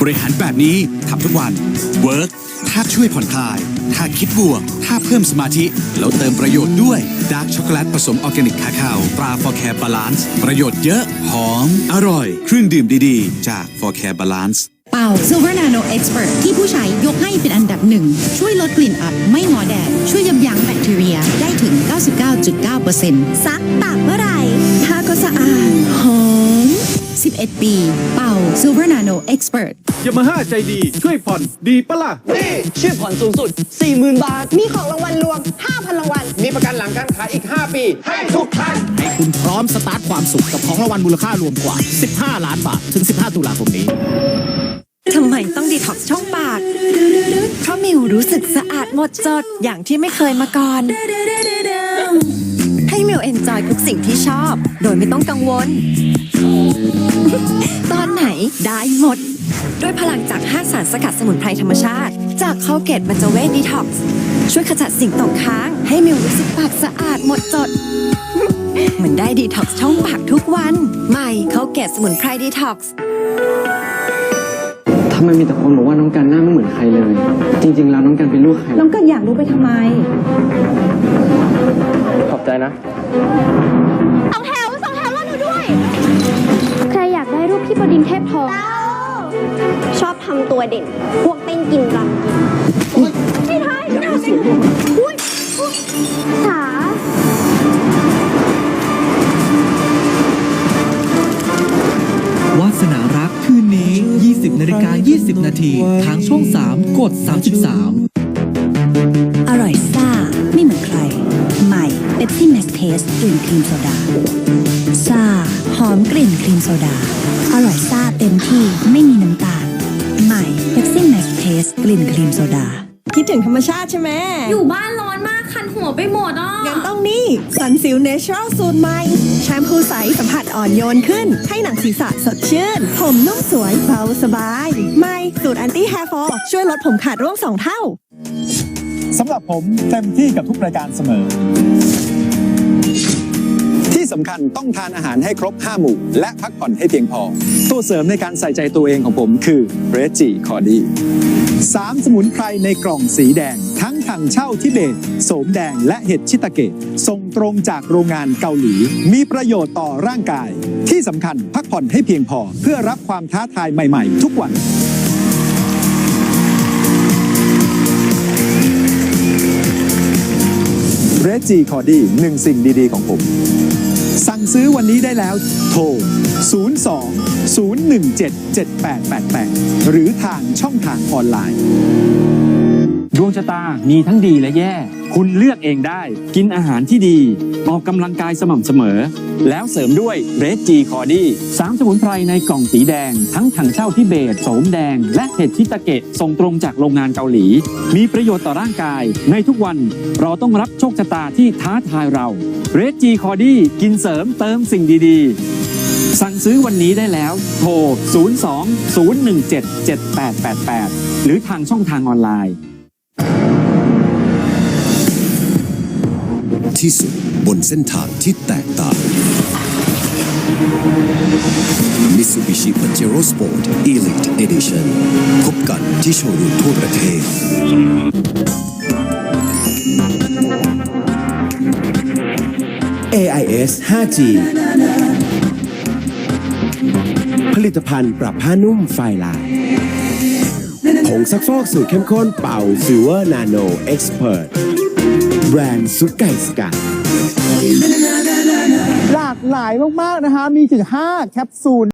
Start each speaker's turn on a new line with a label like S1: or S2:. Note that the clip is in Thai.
S1: บริหารแบบนี้ทำทุกวัน Work ถ้าช่วยผ่อนคลาย ถ้าคิดบวก ถ้าเพิ่มสมาธิ แล้วเติมประโยชน์ด้วยดาร์กช็อกโกแลตผสมออร์แกนิกคาคาวตรา For Care Balance ประโยชน์เยอะ หอม อร่อย เครื่องดื่มดีๆ จาก For Care Balance
S2: เป่า Silver Nano Expert ที่ผู้ใช้ยกให้เป็นอันดับหนึ่ง ช่วยลดกลิ่นอับ ไม่งอแดด ช่วยยับยั้งแบคทีเรีย ได้ถึง 99.9%
S3: ซักตากเมื่อไหร่ผ้าก็สะอาด หอม
S2: 11 ปี เป่า Silver Nano Expert
S4: ยามาฮ่าใจดี ช่วยผ่อนดีปะล่ะ
S5: นี่ช่วยผ่อนสูงสุด 40,000 บาท
S3: มีของรางวัลรวม 5,000 รางวัล
S4: มีประกันหลังการขายอีก 5 ปี ให้ทุกท่าน
S6: ให้คุณพร้อมสตาร์ทความสุขกับของรางวัลมูลค่ารวมกว่า 15 ล้านบาท ถึง 15 ตุลาคมนี้
S7: ทำไมต้องดีท็อกซ์ช่องปาก เพราะมิวรู้สึกสะอาดหมดจดอย่างที่ไม่เคยมาก่อนให้ มิวเอนจอยทุกสิ่งที่ชอบ โดยไม่ต้องกังวล ตอนไหนได้หมด ด้วยพลังจาก5สารสกัดสมุนไพรธรรมชาติ จากคอลเกตบัจเวทดีท็อกซ์ช่วยขจัดสิ่งตกค้าง ให้มิวรู้สึกปากสะอาดหมดจด เหมือนได้ดีท็อกซ์ช่องปากทุกวัน ใหม่คอลเกตสมุนไพรดีท็อกซ์
S8: ทำไมมีแต่คนบอกว่าน้องกันหน้าไม่เหมือนใครเลย จริง ๆ แล้วน้องกันเป็นลูกใคร
S3: น้องกันอยากรู้ไปทำไม
S8: ขอบใจนะ
S3: สองแถวสองแถวรอหนูด้วย ใครอยากได้รูปพี่บดินทร์เทพทอง ชอบทำตัวเด่น พวกเต้นกินรำกินไม่ได้ไม่ได้ไม่ได้อุ้ยอุ๊ยสา
S9: วาสนารักคืนนี้ 20นาฬิกา20 นาที ทางช่อง 3 กด 33
S2: สเทสกลิ่นครีมโซดาซ่าหอมกลิ่นครีมโซดา อร่อยซ่าเต็มที่ไม่มีน้ำตาล ใหม่เ e ปซี่แมสเทสกลิ่นครีมโซดา
S7: คิดถึงธรรมชาติใช่ไหม
S3: อยู่บ้านร้อนมากคันหัวไปหมดอะ
S7: งั้นต้องนี่สันซิลเนเชอรัลสูตรใหม่ แชมพูใสสัมผัสอ่อนโยนขึ้น ให้หนังศีรษะสดชื่น ผมนุ่มสวยเบาสบายไม่สูตรแอนตี้แฮร์ฟอลช่วยลดผมขาดร่วงสองเท่า
S4: สำหรับผมเต็มที่กับทุกรายการเสมอที่ สำคัญต้องทานอาหารให้ครบ 5 หมู่ และพักผ่อนให้เพียงพอ ตัวเสริมในการใส่ใจตัวเองของผมคือเรจิคอดีสามสมุนไพรในกล่องสีแดง ทั้งถังเช่าทิเบต โสมแดงและเห็ดชิตาเกะส่งตรงจากโรงงานเกาหลี มีประโยชน์ต่อร่างกาย ที่สำคัญพักผ่อนให้เพียงพอ เพื่อรับความท้าทายใหม่ ๆ ทุกวัน เรจิคอดีหนึ่งสิ่งดีๆ ของผม สั่งซื้อวันนี้ได้แล้ว โทร 02 017 7888 หรือทางช่องทางออนไลน์
S10: ดวงชะตามีทั้งดีและแย่ คุณเลือกเองได้ กินอาหารที่ดี ออกกำลังกายสม่ำเสมอ แล้วเสริมด้วยเรสจีคอดี้สามสมุนไพรในกล่องสีแดง ทั้งถังเช่าทิเบตโสมแดง และเห็ดชิตาเกะส่งตรงจากโรงงานเกาหลี มีประโยชน์ต่อร่างกาย ในทุกวันเราต้องรับโชคชะตาที่ท้าทายเราเรสจีคอดี้กินเสริมเติมสิ่งดีๆ สั่งซื้อวันนี้ได้แล้ว โทร 02 017 7888 หรือทางช่องทางออนไลน์
S11: ที่สุดบนเส้นทางที่แตกต่าง Mitsubishi Pajero Sport Elite Edition พบกันที่โชว์รูมทั่วประเทศ
S12: AIS 5G ผลิตภัณฑ์ปรับผ้านุ่มไฟลายผงซักฟอกสูตรเข้มข้นเป่าซิลเวอร์นาโนเอ็กซ์เพรส แบรนด์ซุปไก่สกัด
S4: หลากหลายมาก ๆ นะคะมีถึง 5 แคปซูล